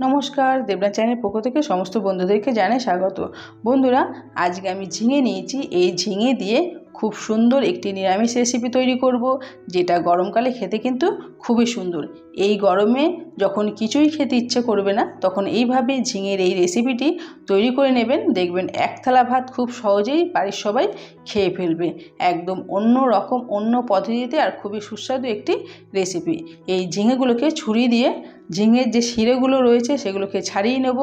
নমস্কার দেবনা চ্যানেল পক্ষ থেকে সমস্ত বন্ধুদেরকে জানাই স্বাগত। বন্ধুরা, আজকে আমি ঝিঙে নিয়েছি। এই ঝিঙে দিয়ে খুব সুন্দর একটি নিরামিষ রেসিপি তৈরি করব, যেটা গরমকালে খেতে কিন্তু খুবই সুন্দর। এই গরমে যখন কিছুই খেতে ইচ্ছে করবে না, তখন এইভাবে ঝিঙের এই রেসিপিটি তৈরি করে নেবেন। দেখবেন এক থালা ভাত খুব সহজেই বাড়ির সবাই খেয়ে ফেলবে। একদম অন্য রকম, অন্য পদ্ধতিতে আর খুবই সুস্বাদু একটি রেসিপি এই ঝিঙেগুলোকে ছুরি দিয়ে ঝিঙের যে শিরেগুলো রয়েছে সেগুলোকে ছাড়িয়ে নেব।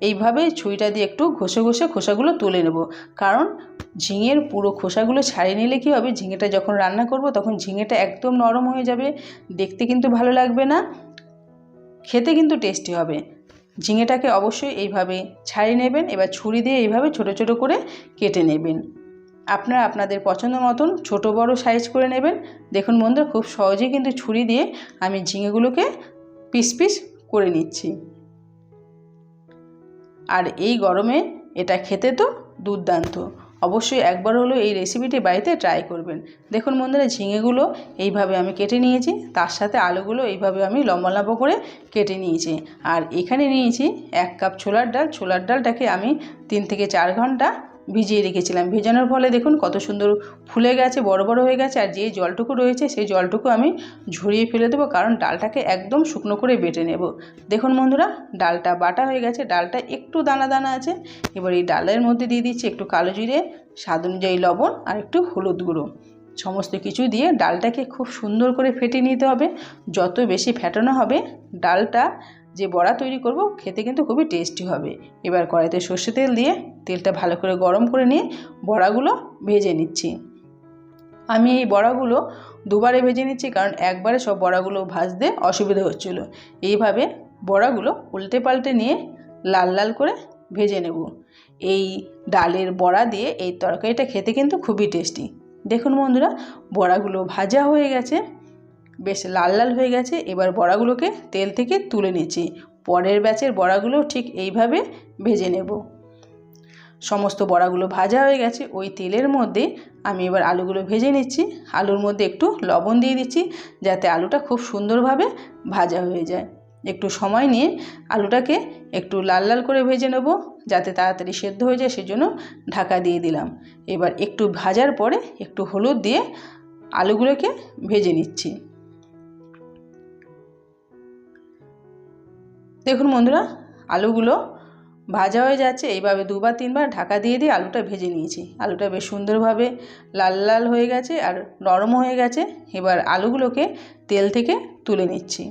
এইভাবে ছুরিটা দিয়ে একটু ঘষে ঘষে খোসাগুলো তুলে নেব। কারণ ঝিঙের পুরো খোসাগুলো ছাড়িয়ে নিলে কী হবে? ঝিঙেটা যখন রান্না করব তখন ঝিঙেটা একদম নরম হয়ে যাবে। দেখতে কিন্তু ভালো লাগবে না। খেতে কিন্তু টেস্টি হবে। ঝিঙেটাকে অবশ্যই এইভাবে ছাড়িয়ে নেবেন। এবার ছুরি দিয়ে এইভাবে ছোট ছোট করে কেটে নেবেন। আপনারা আপনাদের পছন্দ মতন ছোট বড় সাইজ করে নেবেন। দেখুন বন্ধুরা, খুব সহজেই কিন্তু ছুরি দিয়ে আমি ঝিঙেগুলোকে পিস পিস করে নিচ্ছি। আর এই গরমে এটা খেতে তো দুর্দান্ত। অবশ্যই একবার হলো এই রেসিপিটি বাড়িতে ট্রাই করবেন। দেখুন বন্ধুরা, ঝিঙেগুলো এইভাবে আমি কেটে নিয়েছি, তার সাথে আলুগুলো এইভাবে আমি লম্বা লম্বা করে কেটে নিয়েছি। আর এখানে নিয়েছি এক কাপ ছোলার ডাল। ছোলার ডালটাকে আমি তিন থেকে চার ঘণ্টা ভিজিয়ে রেখেছিলাম। ভেজানোর ফলে দেখুন কত সুন্দর ফুলে গেছে, বড় বড় হয়ে গেছে, আর যে জলটুকু রয়েছে সেই জলটুকু আমি ঝরিয়ে ফেলে দেবো, কারণ ডালটাকে একদম শুকনো করে বেটে নেব। দেখুন বন্ধুরা, ডালটা বাটা হয়ে গেছে, ডালটা একটু দানা দানা আছে। এবার এই ডালের মধ্যে দিয়ে দিচ্ছি একটু কালো জিরে, স্বাদ অনুযায়ী লবণ আর একটু হলুদ গুঁড়ো। সমস্ত কিছু দিয়ে ডালটাকে খুব সুন্দর করে ফেটে নিতে হবে। যত বেশি ফেটানো হবে, ডালটা যে বড়া তৈরি করব, খেতে কিন্তু খুবই টেস্টি হবে। এবার কড়াইতে সর্ষে তেল দিয়ে তেলটা ভালো করে গরম করে নিয়ে বড়াগুলো ভেজে নিচ্ছি। আমি এই বড়াগুলো দুবারে ভেজে নিচ্ছি কারণ একবারে সব বড়াগুলো ভাজতে অসুবিধা হচ্ছিল। এইভাবে বড়াগুলো উল্টে পাল্টে নিয়ে লাল লাল করে ভেজে নেব। এই ডালের বড়া দিয়ে এই তরকারিটা খেতে কিন্তু খুবই টেস্টি দেখুন বন্ধুরা, বড়াগুলো ভাজা হয়ে গেছে। বেশ লাল লাল হয়ে গেছে, এবার বড়াগুলোকে তেল থেকে তুলে নিচ্ছি। পরের ব্যাচের বড়াগুলো ঠিক এইভাবে ভেজে নেব। সমস্ত বড়াগুলো ভাজা হয়ে গেছে, ওই তেলের মধ্যে আমি এবার আলুগুলো ভেজে নিচ্ছি। আলুর মধ্যে একটু লবণ দিয়ে দিচ্ছি, যাতে আলুটা খুব সুন্দরভাবে ভাজা হয়ে যায়। একটু সময় নিয়ে আলুটাকে একটু লাল লাল করে ভেজে নেব, যাতে তাড়াতাড়ি সেদ্ধ হয়ে যায়, সেজন্য ঢাকা দিয়ে দিলাম। এবার একটু ভাজার পরে একটু হলুদ দিয়ে আলুগুলোকে ভেজে নিচ্ছি। দেখুন বন্ধুরা, আলুগুলো ভাজা হয়ে যাচ্ছে। এইভাবে দুবার, তিনবার ঢাকা দিয়ে দিয়ে আলুটা ভেজে নিয়েছি। আলুটা বেশ সুন্দরভাবে লাল লাল হয়ে গেছে আর নরম হয়ে গেছে। এবার আলুগুলোকে তেল থেকে তুলে নিচ্ছি।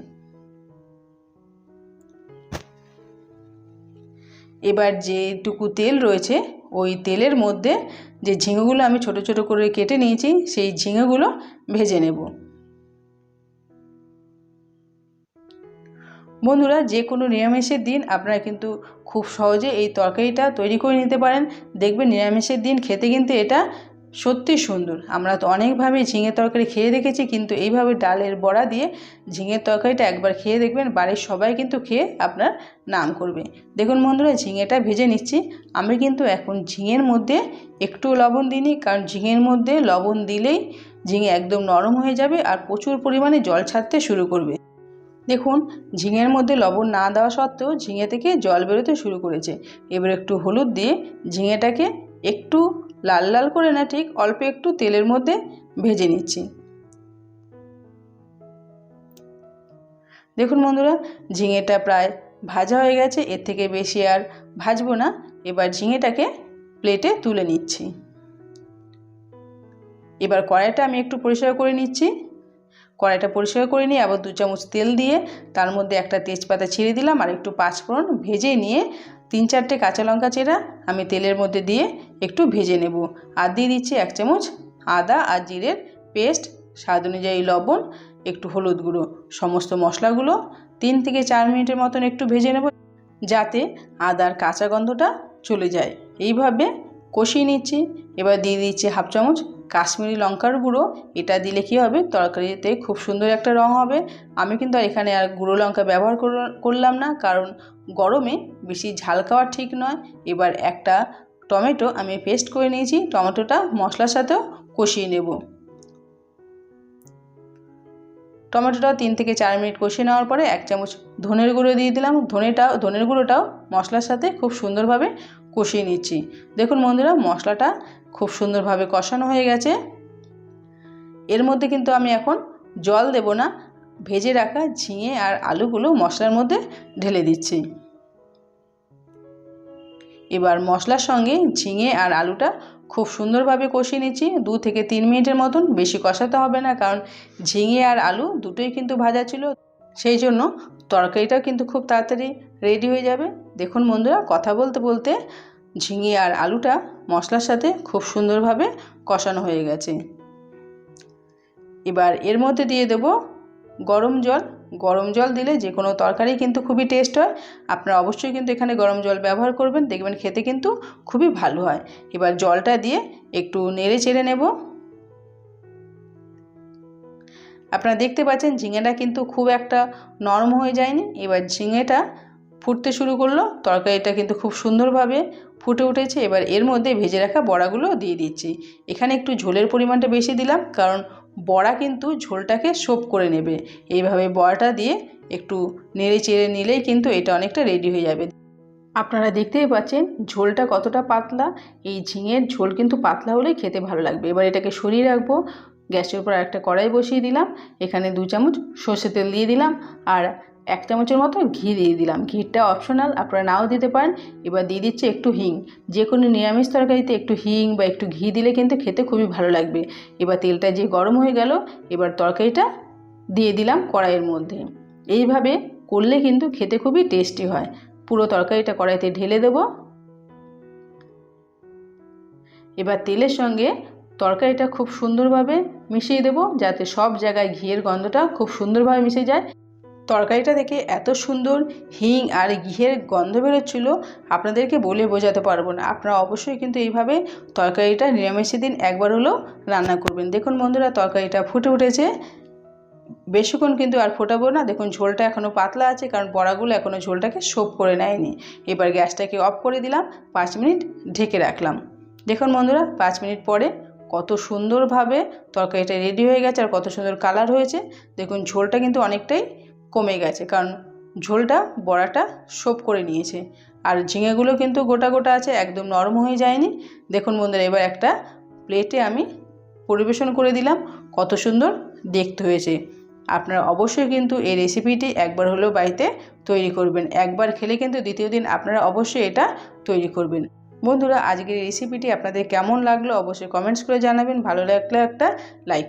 এবার যেটুকু তেল রয়েছে, ওই তেলের মধ্যে যে ঝিঙেগুলো আমি ছোট ছোট করে কেটে নিয়েছি, সেই ঝিঙেগুলো ভেজে নেব। বন্ধুরা, যে কোনো নিরামিষের দিন আপনারা কিন্তু খুব সহজে এই তরকারিটা তৈরি করে নিতে পারেন। দেখবেন নিরামিষের দিন খেতে কিন্তু এটা সত্যি সুন্দর। আমরা তো অনেকভাবে ঝিঙে তরকারি খেয়ে দেখেছি, কিন্তু এইভাবে ডালের বড়া দিয়ে ঝিঙের তরকারিটা একবার খেয়ে দেখবেন, বাড়ির সবাই কিন্তু খেয়ে আপনার নাম করবে। দেখুন বন্ধুরা, ঝিঙেটা ভেজে নিচ্ছি। আমি কিন্তু এখন ঝিঙের মধ্যে একটু লবণ দিইনি, কারণ ঝিঙের মধ্যে লবণ দিলেই ঝিঙে একদম নরম হয়ে যাবে আর প্রচুর পরিমাণে জল ছাড়তে শুরু করবে। দেখুন, ঝিঙের মধ্যে লবণ না দেওয়া সত্ত্বেও ঝিঙে থেকে জল বেরোতে শুরু করেছে। এবার একটু হলুদ দিয়ে ঝিঙেটাকে একটু লাল লাল করে না ঠিক অল্প একটু তেলের মধ্যে ভেজে নিচ্ছি। দেখুন বন্ধুরা, ঝিঙেটা প্রায় ভাজা হয়ে গেছে, এর থেকে বেশি আর ভাজবো না। এবার ঝিঙেটাকে প্লেটে তুলে নিচ্ছি। এবার কড়াইটা আমি একটু পরিষ্কার করে নিচ্ছি। কড়াইটা পরিষ্কার করে নিয়ে আবার দু চামচ তেল দিয়ে তার মধ্যে একটা তেজপাতা ছিঁড়ে দিলাম আর একটু পাঁচফোড়ন ভেজে নিয়ে তিন চারটে কাঁচা লঙ্কা চেরা আমি তেলের মধ্যে দিয়ে একটু ভেজে নেব। আর দিয়ে দিচ্ছি এক চামচ আদা আর জিরের পেস্ট, স্বাদ অনুযায়ী লবণ, একটু হলুদ গুঁড়ো। সমস্ত মশলাগুলো তিন থেকে চার মিনিটের মতন একটু ভেজে নেব যাতে আদার কাঁচা গন্ধটা চলে যায়। এইভাবে কষিয়ে নিচ্ছি। এবার দিয়ে দিচ্ছি হাফ চামচ কাশ্মীরি লঙ্কার গুঁড়ো, এটা দিলে কী হবে? তরকারিতে খুব সুন্দর একটা রং হবে। আমি কিন্তু এখানে আর গুঁড়ো লঙ্কা ব্যবহার করলাম না। কারণ গরমে বেশি ঝাল খাওয়া ঠিক নয়। এবার একটা টমেটো আমি পেস্ট করে নিয়েছি। টমেটোটা মশলার সাথেও কষিয়ে নেব। টমেটোটা তিন থেকে চার মিনিট কষিয়ে নেওয়ার পরে এক চামচ ধনের গুঁড়ো দিয়ে দিলাম। ধনেটাও, ধনের গুঁড়োটাও মশলার সাথে খুব সুন্দরভাবে কষিয়ে নিচ্ছি। দেখুন বন্ধুরা, মশলাটা খুব সুন্দরভাবে কষানো হয়ে গেছে। এর মধ্যে কিন্তু আমি এখন জল দেব না, ভেজে রাখা ঝিঙে আর আলুগুলো মশলার মধ্যে ঢেলে দিচ্ছি। এবার মশলার সঙ্গে ঝিঙে আর আলুটা খুব সুন্দরভাবে কষিয়ে নিচ্ছি। দু থেকে তিন মিনিটের মতন বেশি কষাতে হবে না, কারণ ঝিঙে আর আলু দুটোই কিন্তু ভাজা ছিল। সেই জন্য তরকারিটাও কিন্তু খুব তাড়াতাড়ি রেডি হয়ে যাবে। দেখুন বন্ধুরা, কথা বলতে বলতে ঝিঙে আর আলুটা মশলার সাথে খুব সুন্দরভাবে কষানো হয়ে গেছে। এবার এর মধ্যে দিয়ে দেব গরম জল। গরম জল দিলে যে কোনো তরকারি কিন্তু খুবই টেস্ট হয়। আপনারা অবশ্যই কিন্তু এখানে গরম জল ব্যবহার করবেন, দেখবেন খেতে কিন্তু খুবই ভালো হয়। এবার জলটা দিয়ে একটু নেড়ে চেড়ে নেব। আপনারা দেখতে পাচ্ছেন ঝিঙেটা কিন্তু খুব একটা নরম হয়ে যায়নি। এবার ঝিঙেটা ফুটতে শুরু করল। তরকারিটা কিন্তু খুব সুন্দরভাবে ফুটে উঠেছে। এবার এর মধ্যে ভেজে রাখা বড়াগুলো দিয়ে দিচ্ছি। এখানে একটু ঝোলের পরিমাণটা বেশি দিলাম, কারণ বড়া কিন্তু ঝোলটাকে সোপ করে নেবে। এইভাবে বড়াটা দিয়ে একটু নেড়ে চেড়ে নিলেই কিন্তু এটা অনেকটা রেডি হয়ে যাবে। আপনারা দেখতেই পাচ্ছেন ঝোলটা কতটা পাতলা। এই ঝিঙের ঝোল কিন্তু পাতলা হলেই খেতে ভালো লাগবে। এবার এটাকে সরিয়ে রাখব। গ্যাসের উপর একটা কড়াই বসিয়ে দিলাম। এখানে দু চামচ সর্ষে তেল দিয়ে দিলাম। আর এক চামচের মতো ঘি দিয়ে দিলাম। ঘিটা অপশনাল আপনারা নাও দিতে পারেন। এবার দিয়ে দিচ্ছে একটু হিং। যে কোনো নিরামিষ তরকারিতে একটু হিং বা একটু ঘি দিলে কিন্তু খেতে খুবই ভালো লাগবে। এবার তেলটা যে গরম হয়ে গেল, এবার তরকারিটা দিয়ে দিলাম কড়াইয়ের মধ্যে। এইভাবে করলে কিন্তু খেতে খুবই টেস্টি হয়। পুরো তরকারিটা কড়াইতে ঢেলে দেব। এবার তেলের সঙ্গে তরকারিটা খুব সুন্দরভাবে মিশিয়ে দেব, যাতে সব জায়গায় ঘিয়ের গন্ধটা খুব সুন্দরভাবে মিশে যায়। তরকারিটা দেখে এত সুন্দর হিং আর ঘিয়ের গন্ধ বেরোচ্ছিল, আপনাদেরকে বলে বোঝাতে পারব না। আপনারা অবশ্যই কিন্তু এইভাবে তরকারিটা নিরামিষে দিন একবার হলেও রান্না করবেন। দেখুন বন্ধুরা, তরকারিটা ফুটে উঠেছে। বেশিক্ষণ কিন্তু আর ফোটাবো না। দেখুন ঝোলটা এখনও পাতলা আছে, কারণ বড়াগুলো এখনও ঝোলটাকে সোপ করে নেয়নি। এবার গ্যাসটাকে অফ করে দিলাম, পাঁচ মিনিট ঢেকে রাখলাম। দেখুন বন্ধুরা, পাঁচ মিনিট পরে কত সুন্দরভাবে তরকারিটা রেডি হয়ে গেছে আর কত সুন্দর কালার হয়েছে। দেখুন ঝোলটা কিন্তু অনেকটাই কমে গেছে, কারণ ঝোলটা, বড়াটা সোপ করে নিয়েছে। আর ঝিঙেগুলো কিন্তু গোটা গোটা আছে, একদম নরম হয়ে যায়নি। দেখুন বন্ধুরা, এবার একটা প্লেটে আমি পরিবেশন করে দিলাম, কত সুন্দর দেখতে হয়েছে। আপনারা অবশ্যই কিন্তু এই রেসিপিটি একবার হলেও বাড়িতে তৈরি করবেন। একবার খেলে কিন্তু দ্বিতীয় দিন আপনারা অবশ্যই এটা তৈরি করবেন। বন্ধুরা, আজকের রেসিপিটি আপনাদের কেমন লাগল অবশ্যই কমেন্টস করে জানাবেন। ভালো লাগলে একটা লাইক